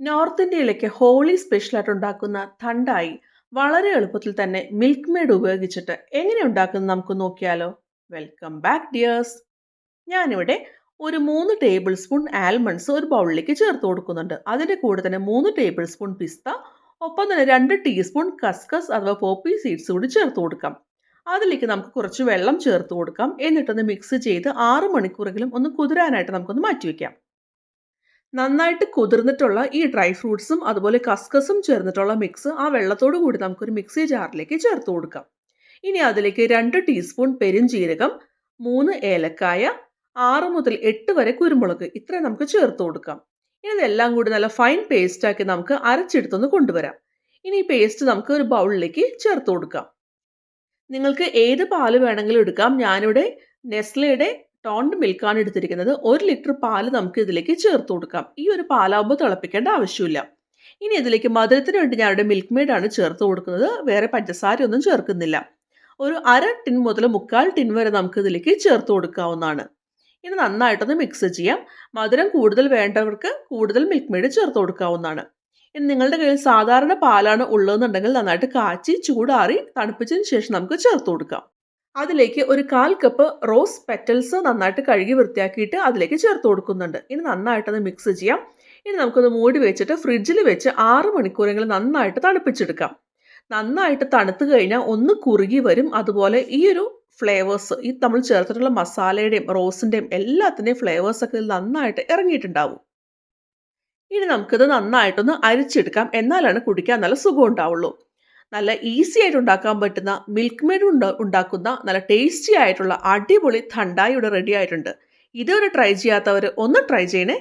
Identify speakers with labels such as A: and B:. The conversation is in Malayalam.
A: നോർത്ത് ഇന്ത്യയിലേക്ക് ഹോളി സ്പെഷ്യലായിട്ട് ഉണ്ടാക്കുന്ന തണ്ടായി വളരെ എളുപ്പത്തിൽ തന്നെ മിൽക്ക് മെയ്ഡ് ഉപയോഗിച്ചിട്ട് എങ്ങനെ ഉണ്ടാക്കുന്നത് നമുക്ക് നോക്കിയാലോ? വെൽക്കം ബാക്ക് ഡിയേഴ്സ് ഞാനിവിടെ ഒരു മൂന്ന് ടേബിൾ സ്പൂൺ ആൽമണ്ട്സ് ഒരു ബൗളിലേക്ക് ചേർത്ത് കൊടുക്കുന്നുണ്ട്. അതിന്റെ കൂടെ തന്നെ മൂന്ന് ടേബിൾ സ്പൂൺ പിസ്ത ഒപ്പം തന്നെ രണ്ട് ടീസ്പൂൺ കസ്കസ് അഥവാ പോപ്പി സീഡ്സ് കൂടി ചേർത്ത് കൊടുക്കാം. അതിലേക്ക് നമുക്ക് കുറച്ച് വെള്ളം ചേർത്ത് കൊടുക്കാം. എന്നിട്ടൊന്ന് മിക്സ് ചെയ്ത് ആറ് മണിക്കൂറെങ്കിലും ഒന്ന് കുതിരാനായിട്ട് നമുക്കൊന്ന് മാറ്റി വയ്ക്കാം. നന്നായിട്ട് കുതിർന്നിട്ടുള്ള ഈ ഡ്രൈ ഫ്രൂട്ട്സും അതുപോലെ കസ്കസും ചേർന്നിട്ടുള്ള മിക്സ് ആ വെള്ളത്തോട് കൂടി നമുക്കൊരു മിക്സി ജാറിലേക്ക് ചേർത്ത് കൊടുക്കാം. ഇനി അതിലേക്ക് രണ്ട് ടീസ്പൂൺ പെരുംജീരകം മൂന്ന് ഏലക്കായ ആറ് മുതൽ എട്ട് വരെ കുരുമുളക് ഇത്രയും നമുക്ക് ചേർത്ത് കൊടുക്കാം. ഇനി ഇതെല്ലാം കൂടി നല്ല ഫൈൻ പേസ്റ്റാക്കി നമുക്ക് അരച്ചെടുത്തൊന്ന് കൊണ്ടുവരാം. ഇനി ഈ പേസ്റ്റ് നമുക്ക് ഒരു ബൗളിലേക്ക് ചേർത്ത് കൊടുക്കാം. നിങ്ങൾക്ക് ഏത് പാൽ വേണമെങ്കിലും എടുക്കാം. ഞാനിവിടെ നെസ്ലയുടെ ടോണ്ട് മിൽക്കാണ് എടുത്തിരിക്കുന്നത്. ഒരു ലിറ്റർ പാൽ നമുക്ക് ഇതിലേക്ക് ചേർത്ത് കൊടുക്കാം. ഈ ഒരു പാലാവുമ്പോൾ തിളപ്പിക്കേണ്ട ആവശ്യമില്ല. ഇനി ഇതിലേക്ക് മധുരത്തിന് വേണ്ടി ഞാനിവിടെ മിൽക്ക് മെയ്ഡാണ് ചേർത്ത് കൊടുക്കുന്നത്. വേറെ പഞ്ചസാരയൊന്നും ചേർക്കുന്നില്ല. ഒരു അര ടിൻ മുതൽ മുക്കാൽ ടിൻ വരെ നമുക്ക് ഇതിലേക്ക് ചേർത്ത് കൊടുക്കാവുന്നതാണ്. ഇനി നന്നായിട്ടൊന്ന് മിക്സ് ചെയ്യാം. മധുരം കൂടുതൽ വേണ്ടവർക്ക് കൂടുതൽ മിൽക്ക് മെയ്ഡ് ചേർത്ത് കൊടുക്കാവുന്നതാണ്. ഇനി നിങ്ങളുടെ കയ്യിൽ സാധാരണ പാലാണ് ഉള്ളതെന്നുണ്ടെങ്കിൽ നന്നായിട്ട് കാച്ചി ചൂടാറി തണുപ്പിച്ചതിന് ശേഷം നമുക്ക് ചേർത്ത് കൊടുക്കാം. അതിലേക്ക് ഒരു കാൽ കപ്പ് റോസ് പെറ്റൽസ് നന്നായിട്ട് കഴുകി വൃത്തിയാക്കിയിട്ട് അതിലേക്ക് ചേർത്ത് കൊടുക്കുന്നുണ്ട്. ഇനി നന്നായിട്ടൊന്ന് മിക്സ് ചെയ്യാം. ഇനി നമുക്കൊന്ന് മൂടി വെച്ചിട്ട് ഫ്രിഡ്ജിൽ വെച്ച് ആറ് മണിക്കൂറെങ്കിലും നന്നായിട്ട് തണുപ്പിച്ചെടുക്കാം. നന്നായിട്ട് തണുത്ത് കഴിഞ്ഞാൽ ഒന്ന് കുറുകി വരും. അതുപോലെ ഈ ഒരു ഫ്ലേവേഴ്സ് ഈ നമ്മൾ ചേർത്തിട്ടുള്ള മസാലയുടെയും റോസിന്റെയും എല്ലാത്തിന്റെയും ഫ്ലേവേഴ്സൊക്കെ ഇതിൽ നന്നായിട്ട് ഇറങ്ങിയിട്ടുണ്ടാവും. ഇനി നമുക്കിത് നന്നായിട്ടൊന്ന് അരിച്ചെടുക്കാം. എന്നാലാണ് കുടിക്കാൻ നല്ല സുഖം ഉണ്ടാവുള്ളൂ. നല്ല ഈസി ആയിട്ട് ഉണ്ടാക്കാൻ പറ്റുന്ന മിൽക്ക് മെയ്ഡ് ഉണ്ടാക്കുന്ന നല്ല ടേസ്റ്റി ആയിട്ടുള്ള അടിപൊളി തണ്ടായി ഇവിടെ റെഡി ആയിട്ടുണ്ട്. ഇതുവരെ ട്രൈ ചെയ്യാത്തവർ ഒന്ന് ട്രൈ ചെയ്യണേ.